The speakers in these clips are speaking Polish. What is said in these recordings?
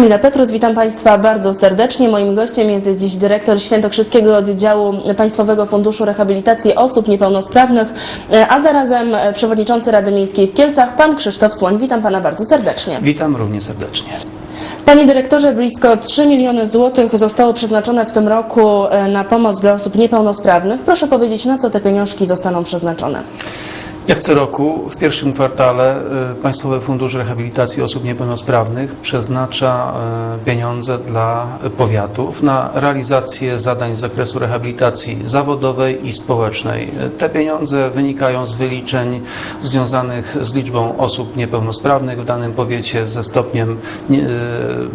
Kamila Petrus, witam Państwa bardzo serdecznie. Moim gościem jest dziś dyrektor Świętokrzyskiego Oddziału Państwowego Funduszu Rehabilitacji Osób Niepełnosprawnych, a zarazem przewodniczący Rady Miejskiej w Kielcach, pan Krzysztof Słoń. Witam Pana bardzo serdecznie. Witam równie serdecznie. Panie dyrektorze, blisko 3 miliony złotych zostało przeznaczone w tym roku e, na pomoc dla osób niepełnosprawnych. Proszę powiedzieć, na co te pieniążki zostaną przeznaczone? Jak co roku w pierwszym kwartale y, Państwowy Fundusz Rehabilitacji Osób Niepełnosprawnych przeznacza y, pieniądze dla powiatów na realizację zadań z zakresu rehabilitacji zawodowej i społecznej. Te pieniądze wynikają z wyliczeń związanych z liczbą osób niepełnosprawnych w danym powiecie, ze stopniem nie- y,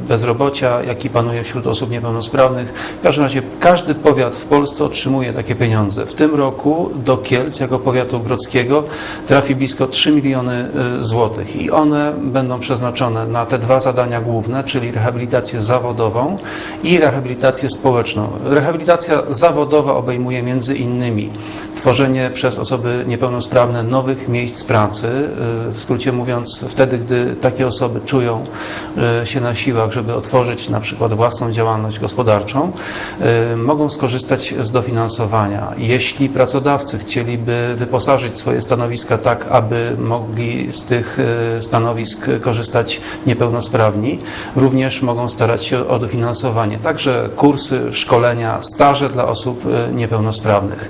bezrobocia, jaki panuje wśród osób niepełnosprawnych. W każdym razie każdy powiat w Polsce otrzymuje takie pieniądze. W tym roku do Kielc jako powiatu grodzkiego trafi blisko 3 miliony y, złotych i one będą przeznaczone na te dwa zadania główne, czyli rehabilitację zawodową i rehabilitację społeczną. Rehabilitacja zawodowa obejmuje między innymi tworzenie przez osoby niepełnosprawne nowych miejsc pracy, y, w skrócie mówiąc wtedy, gdy takie osoby czują y, się na siłach, żeby otworzyć na przykład własną działalność gospodarczą, mogą skorzystać z dofinansowania. Jeśli pracodawcy chcieliby wyposażyć swoje stanowiska tak, aby mogli z tych y, stanowisk korzystać niepełnosprawni, również mogą starać się o dofinansowanie. Także kursy, szkolenia, staże dla osób y, niepełnosprawnych.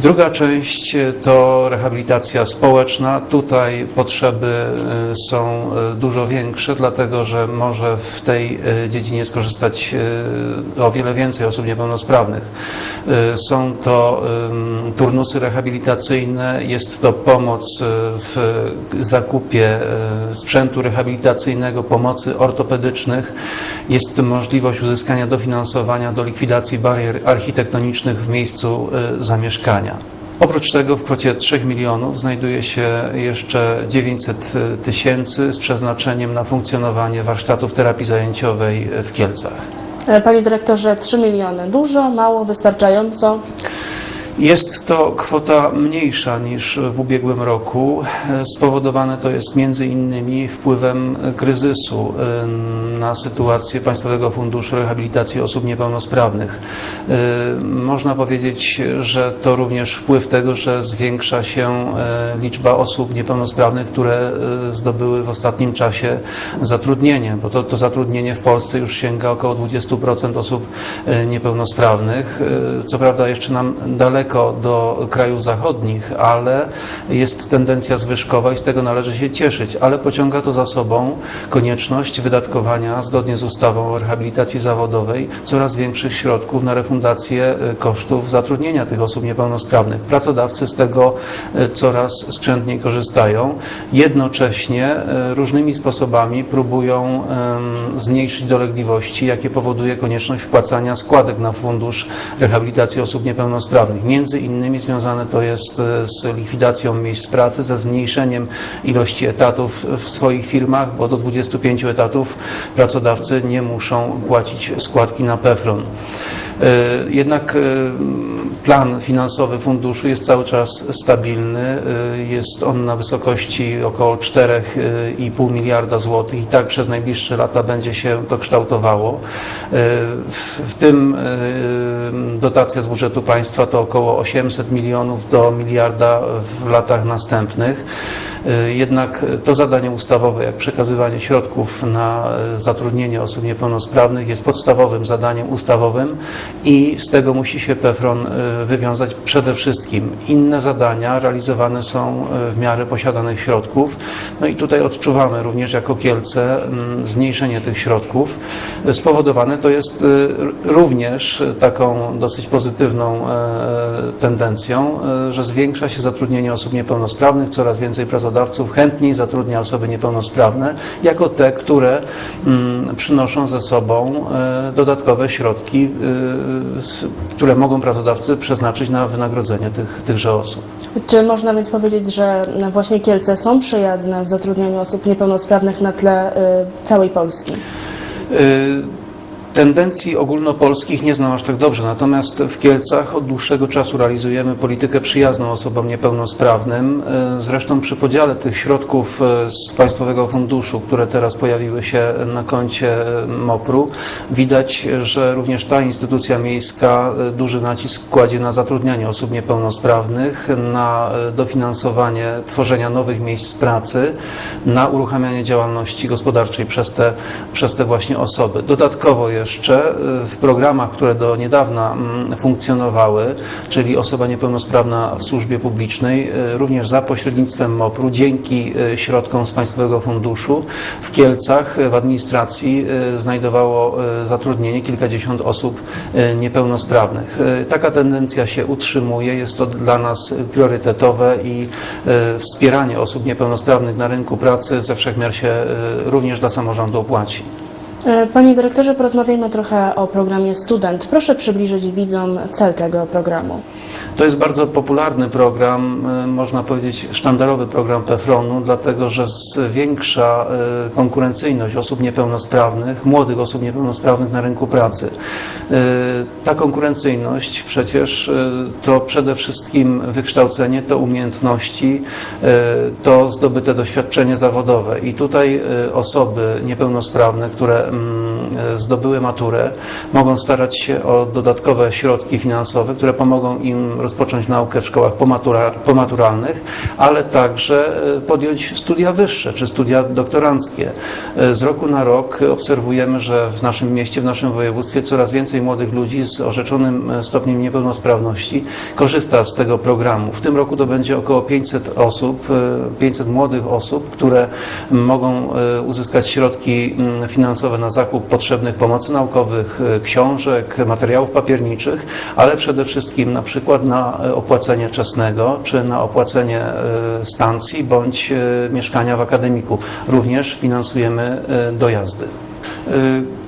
Druga część y, to rehabilitacja społeczna. Tutaj potrzeby y, są y, dużo większe, dlatego że może w tej dziedzinie skorzystać o wiele więcej osób niepełnosprawnych. Są to turnusy rehabilitacyjne, jest to pomoc w zakupie sprzętu rehabilitacyjnego, pomocy ortopedycznych. Jest możliwość uzyskania dofinansowania do likwidacji barier architektonicznych w miejscu y, zamieszkania. Oprócz tego w kwocie 3 milionów znajduje się jeszcze 900 tysięcy z przeznaczeniem na funkcjonowanie warsztatów terapii zajęciowej w Kielcach. E, Panie dyrektorze, 3 miliony. Dużo, mało, wystarczająco? Jest to kwota mniejsza niż w ubiegłym roku. Spowodowane to jest między innymi wpływem kryzysu na sytuację Państwowego Funduszu Rehabilitacji Osób Niepełnosprawnych. Y, Można powiedzieć, że to również wpływ tego, że zwiększa się y, liczba osób niepełnosprawnych, które y, zdobyły w ostatnim czasie zatrudnienie, bo to, to zatrudnienie w Polsce już sięga około 20% osób niepełnosprawnych. Co prawda jeszcze nam daleko do krajów zachodnich, ale jest tendencja zwyżkowa i z tego należy się cieszyć, ale pociąga to za sobą konieczność wydatkowania zgodnie z ustawą o rehabilitacji zawodowej coraz większych środków na refundację y, kosztów zatrudnienia tych osób niepełnosprawnych. Pracodawcy z tego y, coraz skrzętniej korzystają. Jednocześnie y, różnymi sposobami próbują zmniejszyć dolegliwości, jakie powoduje konieczność wpłacania składek na Fundusz Rehabilitacji Osób Niepełnosprawnych. Między innymi związane to jest e, z likwidacją miejsc pracy, ze zmniejszeniem ilości etatów w swoich firmach, bo do 25 etatów pracodawcy nie muszą płacić składki na PEFRON. E, Jednak e, plan finansowy funduszu jest cały czas stabilny. E, Jest on na wysokości około 4,5 miliarda złotych i tak przez najbliższe lata będzie się to kształtowało. E, W tym e, dotacja z budżetu państwa to około 800 milionów do miliarda w latach następnych. Jednak to zadanie ustawowe, jak przekazywanie środków na zatrudnienie osób niepełnosprawnych, jest podstawowym zadaniem ustawowym i z tego musi się PEFRON wywiązać przede wszystkim. Inne zadania realizowane są e, w miarę posiadanych środków. No i tutaj odczuwamy również jako Kielce mm, zmniejszenie tych środków. E, Spowodowane to jest e, również taką dosyć pozytywną tendencją, że zwiększa się zatrudnienie osób niepełnosprawnych, coraz więcej pracodawców chętniej zatrudnia osoby niepełnosprawne, jako te, które mm, przynoszą ze sobą dodatkowe środki, które mogą pracodawcy przeznaczyć na wynagrodzenie tych, tychże osób. Czy można więc powiedzieć, że właśnie Kielce są przyjazne w zatrudnianiu osób niepełnosprawnych na tle y, całej Polski? Y, Tendencji ogólnopolskich nie znam aż tak dobrze, natomiast w Kielcach od dłuższego czasu realizujemy politykę przyjazną osobom niepełnosprawnym. E, Zresztą przy podziale tych środków e, z Państwowego Funduszu, które teraz pojawiły się na koncie e, MOPR-u, widać, że również ta instytucja miejska duży nacisk kładzie na zatrudnianie osób niepełnosprawnych, na dofinansowanie tworzenia nowych miejsc pracy, na uruchamianie działalności gospodarczej przez te, przez te właśnie osoby. Dodatkowo jeszcze e, w programach, które do niedawna mm, funkcjonowały, czyli osoba niepełnosprawna w służbie publicznej, e, również za pośrednictwem MOPR-u, dzięki e, środkom z Państwowego Funduszu w Kielcach w administracji znajdowało zatrudnienie kilkadziesiąt osób niepełnosprawnych. Taka tendencja się utrzymuje, jest to dla nas priorytetowe i wspieranie osób niepełnosprawnych na rynku pracy ze wszechmiar się również dla samorządu opłaci. E, Panie dyrektorze, porozmawiajmy trochę o programie Student. Proszę przybliżyć widzom cel tego programu. To jest bardzo popularny program, e, można powiedzieć sztandarowy program PFRON-u, dlatego że zwiększa e, konkurencyjność osób niepełnosprawnych, młodych osób niepełnosprawnych na rynku pracy. Ta konkurencyjność przecież to przede wszystkim wykształcenie, to umiejętności, to zdobyte doświadczenie zawodowe i tutaj osoby niepełnosprawne, które zdobyły maturę, mogą starać się o dodatkowe środki finansowe, które pomogą im rozpocząć naukę w szkołach pomatura, pomaturalnych, ale także e, podjąć studia wyższe czy studia doktoranckie. E, Z roku na rok obserwujemy, że w naszym mieście, w naszym województwie coraz więcej młodych ludzi z orzeczonym e, stopniem niepełnosprawności korzysta z tego programu. W tym roku to będzie około 500 osób, e, 500 młodych osób, które mogą uzyskać środki mm, finansowe na zakup potrzebnych pomocy naukowych, e, książek, materiałów papierniczych, ale przede wszystkim na przykład na e, opłacenie czesnego, czy na opłacenie e, stacji bądź mieszkania w akademiku. Również finansujemy dojazdy.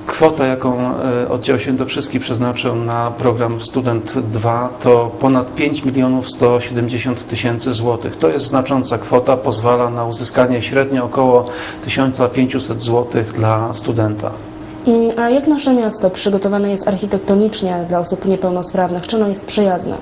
Kwota, jaką e, oddział Świętokrzyski przeznaczył na program Student 2 to ponad 5 milionów 170 tysięcy złotych. To jest znacząca kwota, pozwala na uzyskanie średnio około 1500 złotych dla studenta. A jak nasze miasto przygotowane jest architektonicznie dla osób niepełnosprawnych? Czy ono jest przyjazne?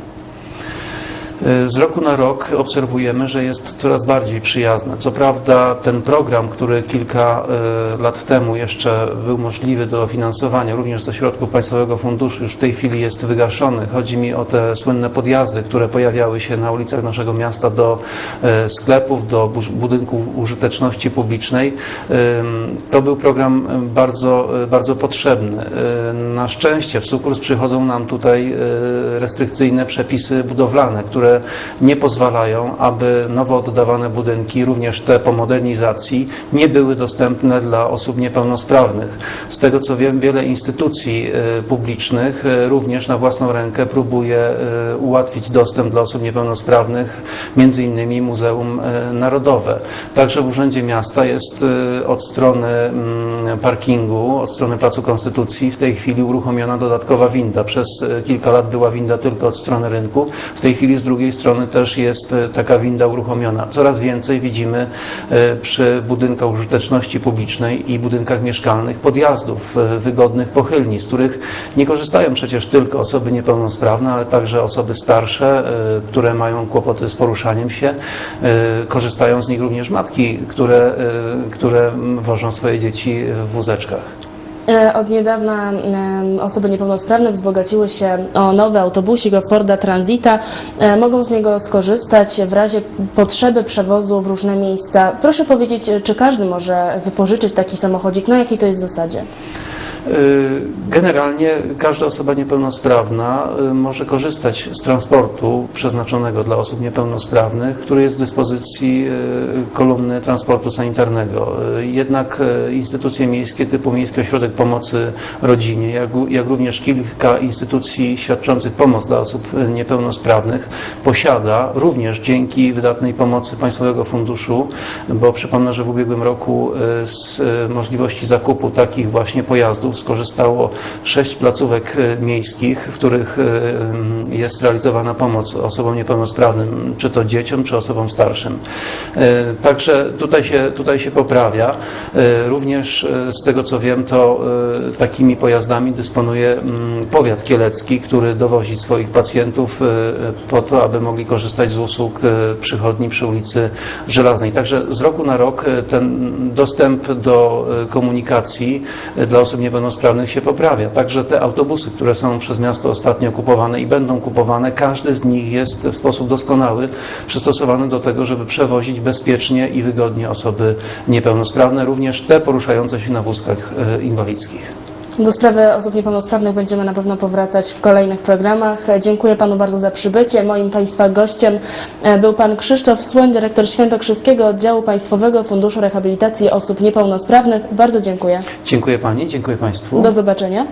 E, Z roku na rok obserwujemy, że jest coraz bardziej przyjazne. Co prawda ten program, który kilka e, lat temu jeszcze był możliwy do finansowania, również ze środków Państwowego Funduszu, już w tej chwili jest wygaszony. Chodzi mi o te słynne podjazdy, które pojawiały się na ulicach naszego miasta do e, sklepów, do budynków użyteczności publicznej. To był program bardzo, bardzo potrzebny. Na szczęście w sukurs przychodzą nam tutaj restrykcyjne przepisy budowlane, które nie pozwalają, aby nowo oddawane budynki, również te po modernizacji, nie były dostępne dla osób niepełnosprawnych. Z tego co wiem, wiele instytucji e, publicznych e, również na własną rękę próbuje e, ułatwić dostęp dla osób niepełnosprawnych, między innymi Muzeum Narodowe. Także w Urzędzie Miasta jest od strony mm, parkingu, od strony Placu Konstytucji w tej chwili uruchomiona dodatkowa winda. Przez kilka lat była winda tylko od strony rynku. W tej chwili z drugiej strony też jest e, taka winda uruchomiona. Coraz więcej widzimy e, przy budynkach użyteczności publicznej i budynkach mieszkalnych podjazdów e, wygodnych pochylni, z których nie korzystają przecież tylko osoby niepełnosprawne, ale także osoby starsze, które mają kłopoty z poruszaniem się. Korzystają z nich również matki, które, które wożą swoje dzieci w wózeczkach. E, Od niedawna osoby niepełnosprawne wzbogaciły się o nowy autobusik, o Forda Transita. E, Mogą z niego skorzystać w razie potrzeby przewozu w różne miejsca. Proszę powiedzieć, czy każdy może wypożyczyć taki samochodzik? Na jakiej to jest zasadzie? Y, Generalnie każda osoba niepełnosprawna y, może korzystać z transportu przeznaczonego dla osób niepełnosprawnych, który jest w dyspozycji y, kolumny transportu sanitarnego. Jednak instytucje miejskie typu Miejski Ośrodek Pomocy Rodzinie, jak, jak również kilka instytucji świadczących pomoc dla osób niepełnosprawnych posiada również dzięki wydatnej pomocy Państwowego Funduszu, bo przypomnę, że w ubiegłym roku z możliwości zakupu takich właśnie pojazdów skorzystało sześć placówek e, miejskich, w których e, jest realizowana pomoc osobom niepełnosprawnym, czy to dzieciom, czy osobom starszym. E, Także tutaj się, tutaj się poprawia. Również z tego co wiem, to takimi pojazdami dysponuje mm, powiat kielecki, który dowozi swoich pacjentów po to, aby mogli korzystać z usług przychodni przy ulicy Żelaznej. Także z roku na rok ten dostęp do komunikacji dla osób niepełnosprawnych się poprawia. Także te autobusy, które są przez miasto ostatnio kupowane i będą kupowane, każdy z nich jest w sposób doskonały przystosowany do tego, żeby przewozić bezpiecznie i wygodnie osoby niepełnosprawne, również te poruszające się na wózkach e, inwalidzkich. Do sprawy osób niepełnosprawnych będziemy na pewno powracać w kolejnych programach. Dziękuję Panu bardzo za przybycie. Moim Państwa gościem e, był Pan Krzysztof Słoń, dyrektor Świętokrzyskiego Oddziału Państwowego Funduszu Rehabilitacji Osób Niepełnosprawnych. Bardzo dziękuję. Dziękuję Pani, dziękuję Państwu. Do zobaczenia.